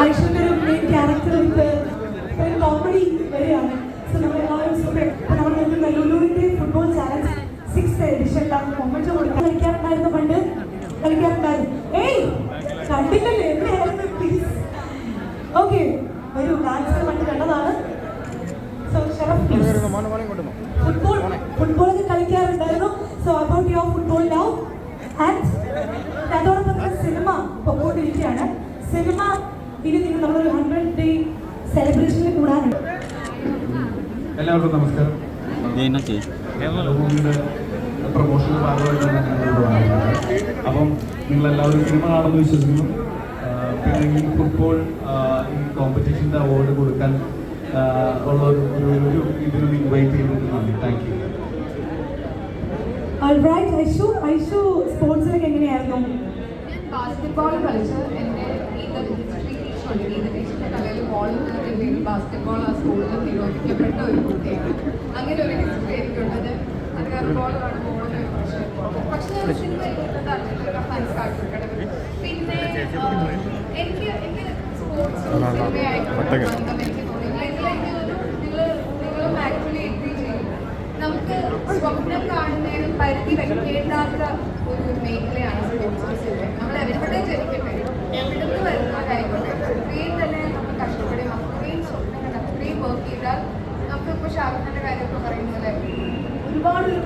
ഐശ്വര്യ ഒരു main character എടുത്ത് comedy വരികയാണ് സോ നമ്മളെല്ലാവരും നമ്മുടെ ഒരു നെല്ലൂരിന്റെ ഫുട്ബോൾ ചാലഞ്ച് സിക്സ് എഡിഷനിലാണ് മൊമെന്റ് കൊടുക്കാൻ കളിക്കാറുണ്ടായിരുന്നു പണ്ട് കളിക്കാറുണ്ടായിരുന്നു ഏയ് കണ്ടില്ലല്ലേ എല്ലാവർക്കും നമസ്കാരം. പ്രൊമോഷന് ഭാഗമായിട്ടാണ് അപ്പം നിങ്ങളെല്ലാവരും സിനിമ കാണുമെന്ന് വിശ്വസിക്കുന്നു. പിന്നെ ഈ ഫുട്ബോൾ ഈ കോമ്പറ്റീഷന്റെ അവാർഡ് കൊടുക്കാൻ ഉള്ള ഒരു ഒരു ഇതിന് ഇൻവൈറ്റ് ചെയ്തതിന് നന്ദി. താങ്ക് യു ഐഷു ഐഷു സ്പോർട്സിലൊക്കെ എങ്ങനെയായിരുന്നു? ഞാൻ ബാസ്കറ്റ്ബോൾ കളിച്ച്. എന്റെ ബാസ്കറ്റ്ബോൾ ആ സ്കൂളിൽ നിരോധിക്കപ്പെട്ട ഒരു കുട്ടിയാണ്. അങ്ങനെ ഒരു ഹിസ്റ്ററി എനിക്കുള്ളത് അത് കാരണം ബോൾ കാണുമ്പോൾ ബോളിന് ഒരു പ്രശ്നം പക്ഷേ ഞാൻ സിനിമ പിന്നെ എനിക്ക് എനിക്ക് സ്പോർട്സും സിനിമയായിട്ടുള്ള ബന്ധം എനിക്ക് തോന്നിയില്ല നിങ്ങൾ നിങ്ങളും ആക്ച്വലി എഗ്രി ചെയ്യും നമുക്ക് സ്വപ്നം കാണുന്നതിനും പരിധി വെക്കേണ്ടാത്ത ഒരു മേഖലയാണ്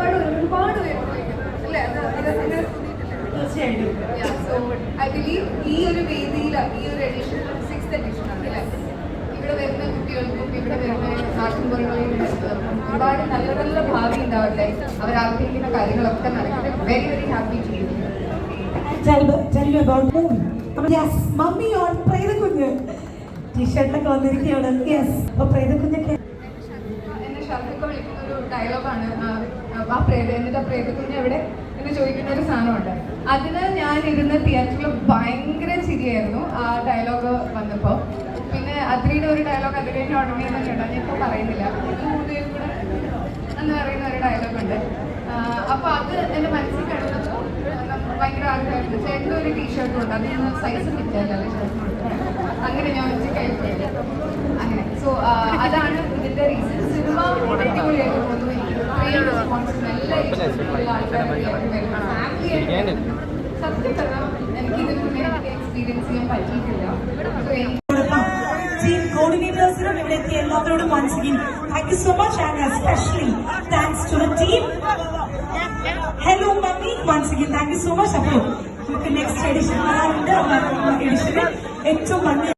അങ്ങനെ തോന്നിയിട്ടില്ലേ തീർച്ചയായിട്ടും. ഐ ബിലീവ് ഈ ഒരു വേദിയിൽ ഈ ഒരു എഡിഷൻ സിക്സ് എഡിഷൻ അല്ലേ? ഇവിടെ വരുന്ന കുട്ടികൾക്കും ഇവിടെ വരുന്ന നാട്ടിൻപുറങ്ങളിൽ ഒരുപാട് നല്ല നല്ല ഭാവി ഉണ്ടാവട്ടെ. അവർ ആഗ്രഹിക്കുന്ന കാര്യങ്ങളൊക്കെ നടക്കട്ടെ. Very very happy to you mummy on പ്രേതക്കുഞ്ഞ്. ടീഷർട്ടിലൊക്കെ വന്നിരിക്കുകയാണ്. യെസ് അപ്പൊ പ്രേതക്കുഞ്ഞൊക്കെ എന്നെ ഷർട്ടൊക്കെ വിളിക്കുന്ന ഒരു ഡയലോഗാണ് ആ പ്രേത എന്നിട്ട് ആ പ്രേതക്കുഞ്ഞ് എവിടെ എന്ന് ചോദിക്കുന്ന ഒരു സാധനമുണ്ട്. അതിന് ഞാൻ ഇരുന്ന തിയേറ്ററിൽ ഭയങ്കര ചിരിയായിരുന്നു ആ ഡയലോഗ് വന്നപ്പോൾ പിന്നെ അതിലൂടെ ഒരു ഡയലോഗ് കഴിഞ്ഞ് ഉടനെ തന്നെ ഉണ്ട്. ഞാൻ ഇപ്പോൾ പറയുന്നില്ല മൂന്നുപേരും കൂടെ എന്ന് പറയുന്ന ഒരു ഡയലോഗ് ഉണ്ട്. അപ്പോൾ അത് എന്റെ മനസ്സിൽ കിടന്നപ്പോൾ ഭയങ്കര ആഗ്രഹമായിരുന്നു. ചേട്ടന്റെ ഒരു ടീഷർട്ടും ഉണ്ട്. അത് ഞാൻ സൈസ് കിട്ടിയല്ലേ അങ്ങനെ ഞാൻ വെച്ച് കഴിഞ്ഞു അങ്ങനെ. സോ അതാണ് ഇതിന്റെ റീസൺ സിനിമ അടിപൊളിയായിട്ട് പോകുന്നു ടീം കോർഡിനേറ്റേഴ്സിനും ഇവിടെ എത്തിയ എല്ലാവരോടും once again thank you so much and especially thanks to the team hello mummy once again so much അപ്പോൾ നമുക്ക് നെക്സ്റ്റ് എഡിഷൻ വരാറുണ്ട് എഡിഷനിൽ ഏറ്റവും ഭംഗി